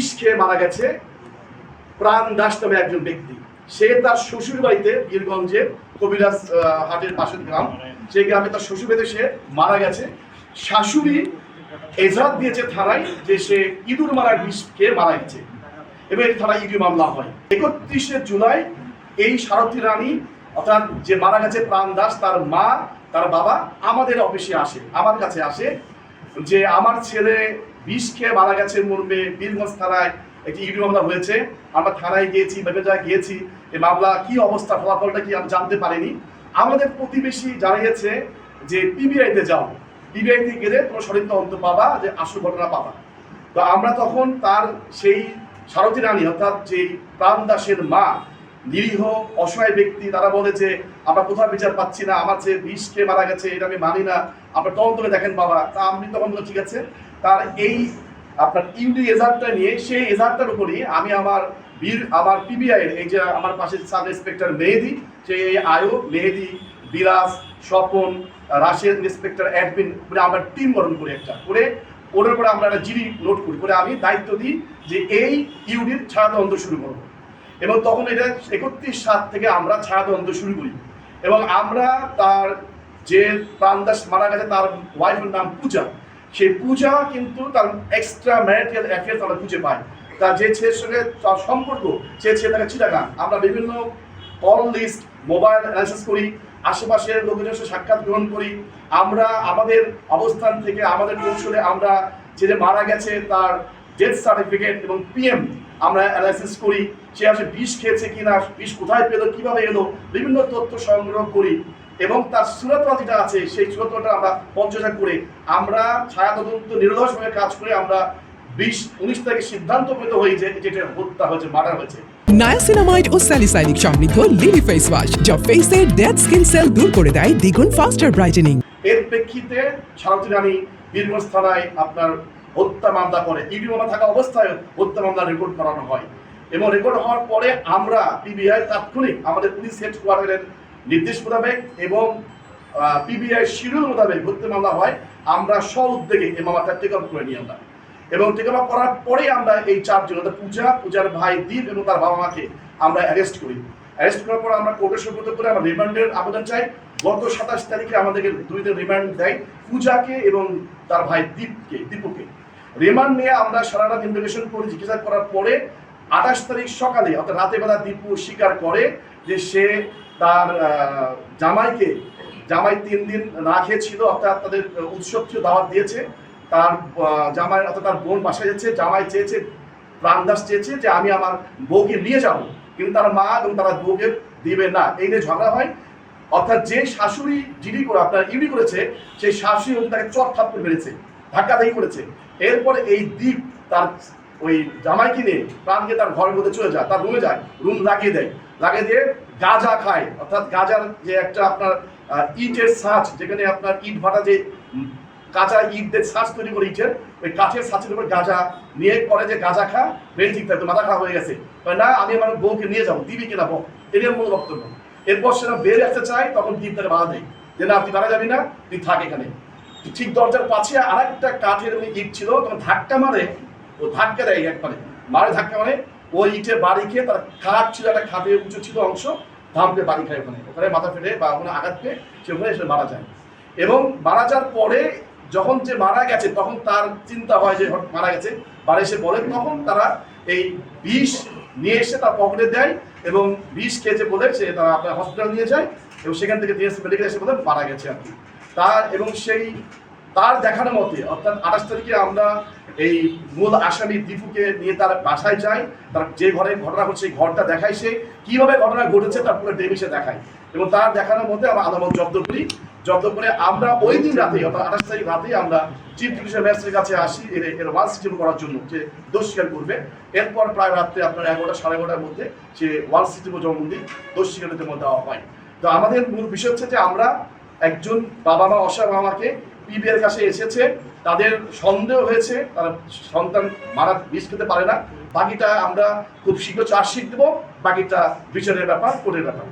বিষ খেয়ে মারা গেছে প্রাণ দাস নামে একজন ব্যক্তি। সে তার শ্বশুর বাড়িতে বীরগঞ্জের কবিরাজ হাটের পাশের গ্রাম। সেই গ্রামে তার শ্বশুর বাড়িতে সে মারা গেছে। শাশুড়ি এজাদ দিয়েছে থানায় যে সে ইঁদুর মারার বিষ খেয়ে মারা গেছে। এবং এই থানায় ইডি মামলা হয়। একত্রিশে জুলাই এই সারথী রানী, অর্থাৎ যে মারা গেছে প্রাণ দাস, তার মা, তার বাবা আমাদের অফিসে আসে আমার কাছে আসে যে আমার ছেলে বিষ খেয়ে মারা গেছে মর্মে। বীরগঞ্জ থানায় একটি ইডি মামলা হয়েছে। আমরা থানায় গিয়েছি জায়গায় গিয়েছি। এই মামলা কি অবস্থা, ফলাফলটা কি আমি জানতে পারিনি। আমাদের প্রতিবেশী জানিয়েছে যে পিবিআইতে যাও। পিবিআইতে গেলে তোমার সঠিক তদন্ত পাবা যে আসল ঘটনা পাবা। তো আমরা তখন তার সেই সারথী রানী, অর্থাৎ যে প্রাণ দাসের মা নিরীহ, অসহায় ব্যক্তি, তারা বলে যে, আমরা কোথাও বিচার পাচ্ছি না, আমার যে বিষ খেয়ে মারা গেছে, এটা আমি মানি না, আপনার তদন্ত করে দেখেন বাবা। তা আমি তখন ঠিক আছে। তার এই আপনার ইউডি এজারটা নিয়ে, সেই এজারটার উপরই আমি আমার বীর, আমার পিবিআই এই যে আমার পাশে সাব ইন্সপেক্টর মেহেদি সেই আয়ো মেহেদি বিরাজ স্বপন রাশিয়ান ইন্সপেক্টর অ্যাডমিন মানে আমরা টিম গঠন করি একটা, করে ওটার পরে আমরা একটা জিডি নোট করি, করে আমি দায়িত্ব দিই যে এই ইউডির ছাড়া তদন্ত শুরু করব। এবং তখন এটা একত্রিশ সাত থেকে আমরা ছায়া তদন্ত শুরু করি। এবং আমরা তার যে প্রাণদাস মারা গেছে, তার ওয়াইফের নাম পূজা। সেই পূজা কিন্তু তার এক্সট্রা ম্যারিটাল অ্যাফেয়ার্স আমরা খুঁজে পাই। তার যে ছেলের সঙ্গে তার সম্পর্ক সে ছেলে থাকে চিটাগাং। আমরা বিভিন্ন কল লিস্ট মোবাইল অ্যানালিসিস করি, আশেপাশের লোকজনের সাথে সাক্ষাৎ গ্রহণ করি। আমরা আমাদের অবস্থান থেকে, আমাদের কৌশলে আমরা যে মারা গেছে, তার ডেথ সার্টিফিকেট এবং পিএম আমরা অ্যানালাইসিস করি সে আসলে বিষ খেয়েছে কিনা বিষ কোথায় পেল কীভাবে এলো বিভিন্ন তথ্য সংগ্রহ করি এবং তার সুরতরা যেটা আছে সেই সুরতটা আমরা পর্যবেক্ষণ করে আমরা ছায়া তদন্ত নিরলসভাবে কাজ করে আমরা বিশ উনিশ তারিখে সিদ্ধান্ত হই যে যেটা হত্যা হয়েছে মার্ডার হয়েছে। নায়াসিনামাইড ও স্যালিসাইনিক সমৃদ্ধ লিলি ফেস ওয়াশ যা ফেসের ডেড স্কিন সেল দূর করে দেয় দ্বিগুণ ফাস্টার ব্রাইটেনিং এর প্রেক্ষিতে সারথী রানী বীরগঞ্জ থানায় আপনার হত্যা মামলা করে। ইডি মামলা থাকা অবস্থায় হত্যা মামলা রেকর্ড করানো হয়। এবং রেকর্ড হওয়ার পরে আমরা পিবিআই তাৎক্ষণিক আমাদের পুলিশ হেডকোয়ার্টারের নির্দেশ মোতাবেক এবং পিবিআই শিডিউল মোতাবেক হত্যা মামলা হয়। আমরা স্ব উদ্যোগে এই মামলাটা টেক আপ করে নিই আমরা। এবং টেক আপ করার পরে আমরা এই চারজন অর্থাৎ পূজা, পূজার ভাই দীপ এবং তার বাবা মাকে আমরা অ্যারেস্ট করি। অ্যারেস্ট করার পর আমরা কোর্টে সুব্রত করে আমরা রিমান্ডের আবেদন চাই। গত সাতাশ তারিখে আমাদেরকে দুই দিন রিমান্ড দেয় পূজাকে এবং তার ভাই দীপকে, দীপুকে। রিমান্ড নিয়ে আমরা সারা রাত ইনভেস্টিগেশন করে, জিজ্ঞাসা করার পরে আঠাশ তারিখ সকালে, অর্থাৎ রাতে বেলা দীপু স্বীকার করে যে সে তার জামাইকে, জামাই তিন দিন না খেয়েছিল অর্থাৎ তাদের উৎসব ছিল, দাওয়াত দিয়েছে। তার জামাই, অর্থাৎ তার বোন বাসায় যাচ্ছে, জামাই চেয়েছে, প্রাণদাস চেয়েছে যে আমি আমার বউকে নিয়ে যাব। কিন্তু তার মা এবং তারা বউকে দিবে না। এই নিয়ে ঝগড়া হয়। অর্থাৎ যে শাশুড়ি জিডি করে, আপনার ইডি করেছে, সেই শাশুড়ি তাকে চট থাপ্পড় মেরেছে ধাক্কা দিয়ে করেছে। এরপরে এই দ্বীপ তার ওই জামাইকে নিয়ে প্রাণকে তার ঘরের মধ্যে চলে যায়, তার রুমে যায়, রুম লাগিয়ে দেয়। লাগিয়ে দিয়ে গাঁজা খায়। অর্থাৎ গাঁজার যে একটা আপনার ইটের সাজ যেখানে আপনার ইট ভাটা যে কাঁচা ইট সাজ তৈরি করে ইটের, ওই কাঠের সাজের উপর গাঁজা নিয়ে পরে যে গাঁজা খা ব্রেন ঠিক থাকতো, মাথা খারাপ হয়ে গেছে। না, আমি আমার বউকে নিয়ে যাব দিবি কিনা বউ। এটাই মূল বক্তব্য। এরপর সেটা বের আসতে চায়, তখন দ্বীপ তাকে বাধা দেয়। যে, না, তুই মারা যাবি না, তুই থাক এখানে। ঠিক দরজার পাশে আর একটা কাঠের ইট ছিল, তখন ধাক্কা মারে, ও ধাক্কা দেয় একবারে। মারে ধাক্কা মারে, ওই ইটের বাড়ি খেয়ে তার খাট ছিল, একটা খাটের উঁচু ছিল অংশ ধামকে বাড়ি খায় ওখানে। ওখানে মাথা ফেটে বা ওখানে আঘাত পেয়ে সে ওখানে এসে মারা যায়। এবং মারা যাওয়ার পরে যখন যে মারা গেছে, তখন তার চিন্তা হয় যে মারা গেছে। বাড়ি এসে বলে, তখন তারা এই বিষ নিয়ে এসে তার পকেটে দেয় এবং বিষ খেয়েছে বলে সে তারা আপনার হসপিটাল নিয়ে যায় এবং সেখান থেকে দিয়ে মেডিকেল এসে বলে মারা গেছে আর কি। তার এবং সেই, তার দেখানো মতে, অর্থাৎ আঠাশ তারিখে আমরা এই মূল আসামি দীপুকে নিয়ে তার বাসায় যাই, তার যে ঘরে ঘটনা ঘটছে, সেই ঘরটা দেখায় সে, কীভাবে ঘটনা ঘটেছে তার পুরো ডেমিসে দেখায়। এবং তার দেখানোর মধ্যে আমরা আদালত জব্দ করি। জব্দ করে আমরা ওই দিন রাতে অর্থাৎ আঠাশ তারিখ রাতেই আমরা চিফ জুডিশিয়াল ম্যাজিস্ট্রেটের কাছে আসি, এর এর ওয়ান সিস্টেম করার জন্য, যে দোষ স্বীকার করবে। এরপর প্রায় রাত্রে আপনার এগারোটা, সাড়ে এগারোটার মধ্যে সে ওয়ান সিস্টেম দিয়ে দোষ স্বীকারের জন্য দেওয়া হয়। তো আমাদের মূল বিষয় হচ্ছে যে আমরা একজন বাবা মা অসহায় মামাকে পিবিআর কাছে এসেছে। তাদের সন্দেহ হয়েছে, তারা সন্তান মারা বিষ খেতে পারে না। বাকিটা আমরা খুব শীঘ্র চার্জশিট দেবো, বাকিটা বিচারের ব্যাপার কোর্টের ব্যাপার।